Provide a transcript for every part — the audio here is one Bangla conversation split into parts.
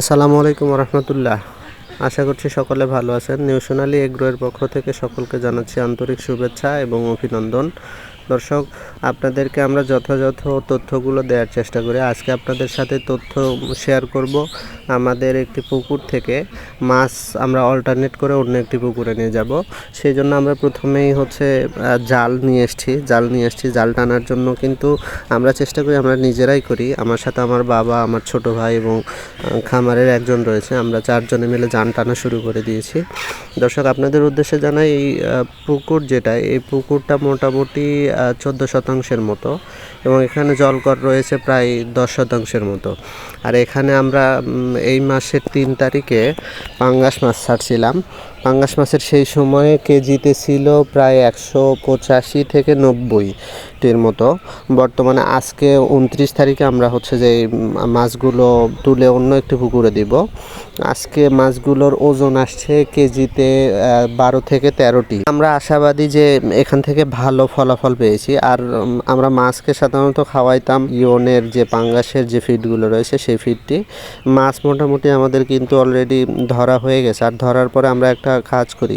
আসসালামু আলাইকুম রহমতুল্লাহ আশা করছি সকলে ভালো আছেন। নিউ সোনালী এগ্রোয়ের পক্ষ থেকে সকলকে জানাচ্ছি আন্তরিক শুভেচ্ছা এবং অভিনন্দন। দর্শক, আপনাদেরকে আমরা যথাযথ তথ্যগুলো দেওয়ার চেষ্টা করি। আজকে আপনাদের সাথে তথ্য শেয়ার করব আমাদের একটি পুকুর থেকে। মাছ আমরা অল্টারনেট করে অন্য একটি পুকুরে নিয়ে যাব। সেই জন্য আমরা প্রথমেই হচ্ছে জাল নিয়ে এসেছি। জাল নিয়ে এসেছি। জাল টানার জন্য কিন্তু আমরা চেষ্টা করি, আমরা নিজেরাই করি। আমার সাথে আমার বাবা, আমার ছোট ভাই এবং খামারের একজন রয়েছে। আমরা চারজনে মিলে জাল টানা শুরু করে দিয়েছি। দর্শক, আপনাদের উদ্দেশ্যে জানাই, এই পুকুর যেটা, এই পুকুরটা মোটামুটি চোদ্দ শতাংশের মতো এবং এখানে জলকর রয়েছে প্রায় দশ শতাংশের মতো। আর এখানে আমরা এই মাসের তিন তারিখে পাঙ্গাস মাছ ছাড়ছিলাম। পাঙ্গাস মাছের সেই সময়ে কেজিতে ছিল প্রায় একশো পঁচাশি থেকে নব্বই নব্বইটির মতো। বর্তমানে আজকে উনত্রিশ তারিখে আমরা হচ্ছে যে মাছগুলো তুলে অন্য একটি পুকুরে দিব। আজকে মাছগুলোর ওজন আসছে কেজিতে বারো থেকে তেরোটি। আমরা আশাবাদী যে এখান থেকে ভালো ফলাফল পেয়েছি। আর আমরা মাছকে সাধারণত খাওয়াইতাম। ইয়নের যে পাঙ্গাসের যে ফিডগুলো রয়েছে, সেই ফিডটি মাছ মোটামুটি আমাদের কিন্তু অলরেডি ধরা হয়ে গেছে। আর ধরার পরে আমরা একটা কাজ করি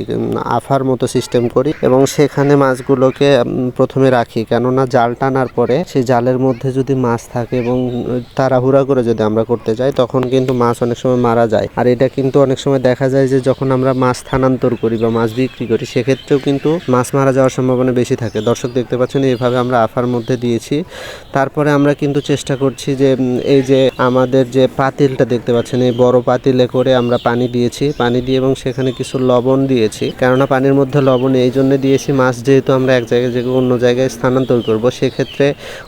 আফার মতো সিস্টেম করি এবং সেখানে মাছগুলোকে প্রথমে রাখি। কেননা জাল টানার পরে সেই জালের মধ্যে যদি মাছ থাকে এবং তাড়াহুড়া করে যদি আমরা করতে যাই, তখন কিন্তু মাছ অনেক সময় মারা যায়। আর এটা কিন্তু অনেক সময় দেখা যায় যে যখন আমরা মাছ স্থানান্তর করি বা মাছ বিক্রি করি, সেক্ষেত্রেও কিন্তু মাছ মারা যাওয়ার সম্ভাবনা বেশি থাকে। দর্শক দেখতে পাচ্ছেন এইভাবে আমরা আফার মধ্যে দিয়েছি। তারপরে আমরা কিন্তু চেষ্টা করছি যে এই যে আমাদের যে পাতিলটা দেখতে পাচ্ছেন, এই বড় পাতিলে করে আমরা পানি দিয়েছি। পানি দিয়ে এবং সেখানে কিছু লবণ দিয়েছি। কেননা পানির মধ্যে লবণ, এই জন্য দিয়েছি মাছ, যেহেতু আমরা এক জায়গায় যে অন্য জায়গায় স্থানান্তর করব, সেক্ষেত্রে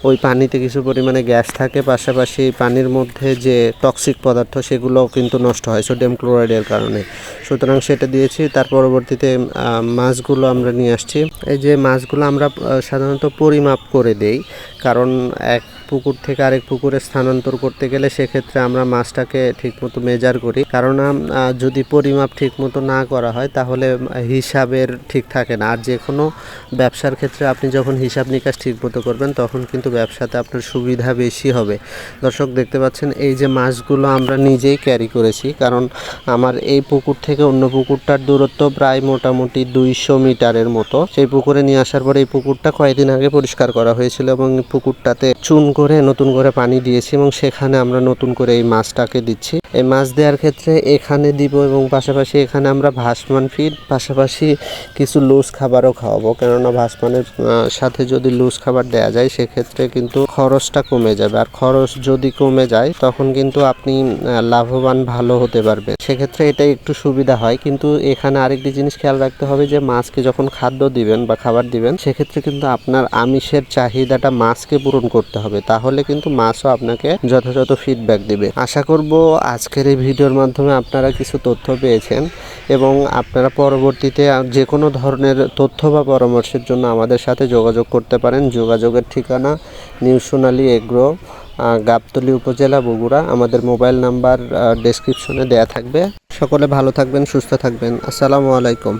ওই পানিতে কিছু পরিমাণে গ্যাস থাকে। পাশাপাশি পানির মধ্যে যে টক্সিক পদার্থ, সেগুলোও কিন্তু নষ্ট হয় সোডিয়াম ক্লোরাইডের কারণে। সুতরাং সেটা দিয়েছি তার পরবর্তীতে মাছগুলো আমরা নিয়ে আসছি। এই যে মাছগুলো আমরা সাধারণত পরিমাপ করে দেই, কারণ এক পুকুর থেকে আরেক পুকুরে স্থানান্তর করতে গেলে সেক্ষেত্রে আমরা মাছটাকে ঠিকমতো মেজার করি। কারণ যদি পরিমাপ ঠিকমতো না করা হয়, তাহলে হিসাবের ঠিক থাকে না। আর যে কোনো ব্যবসার ক্ষেত্রে আপনি যখন হিসাব নিকাশ ঠিকমতো করবেন, তখন কিন্তু ব্যবসাতে আপনার সুবিধা বেশি হবে। দর্শক, দেখতে পাচ্ছেন, এই যে মাছগুলো আমরা নিজেই ক্যারি করেছি। কারণ, আমার এই পুকুর থেকে অন্য পুকুরটার দূরত্ব প্রায় মোটামুটি দুইশো মিটারের মতো। সেই পুকুরে নিয়ে আসার পরে এই পুকুরটা কয়েকদিন আগে পরিষ্কার করা হয়েছিল এবং পুকুরটাতে চুন করে নতুন করে পানি দিয়েছি এবং সেখানে আমরা নতুন করে এই মাছটাকে দিচ্ছি। এই মাছ দেওয়ার ক্ষেত্রে এখানে দিব এবং পাশাপাশি এখানে আমরা ভাসমান ফিড পাশাপাশি কিছু লুজ খাবারও খাওয়াবো। কেননা ভাসমানের সাথে যদি লুজ খাবার দেওয়া যায়, সেক্ষেত্রে কিন্তু খরচটা কমে যাবে। আর খরচ যদি কমে যায়, তখন কিন্তু আপনি লাভবান ভালো হতে পারবেন। সেক্ষেত্রে এটা একটু সুবিধা হয়। কিন্তু এখানে আরেকটি জিনিস খেয়াল রাখতে হবে যে, মাছকে যখন খাদ্য দিবেন বা খাবার দিবেন, সেক্ষেত্রে কিন্তু আপনার আমিষের চাহিদাটা মাছকে পূরণ করতে হবে। তাহলে কিন্তু মাছও আপনাকে যথাযথ ফিডব্যাক দেবে। আশা করব আজকের এই ভিডিওর মাধ্যমে আপনারা কিছু তথ্য পেয়েছেন এবং আপনারা পরবর্তীতে যে কোনো ধরনের তথ্য বা পরামর্শের জন্য আমাদের সাথে যোগাযোগ করতে পারেন। যোগাযোগের ঠিকানা নিউ সোনালী এগ্রো গাবতলী উপজেলা বগুড়া। আমাদের মোবাইল নাম্বার ডেসক্রিপশনে দেয়া থাকবে। সকলে ভালো থাকবেন, সুস্থ থাকবেন। আসসালামু আলাইকুম।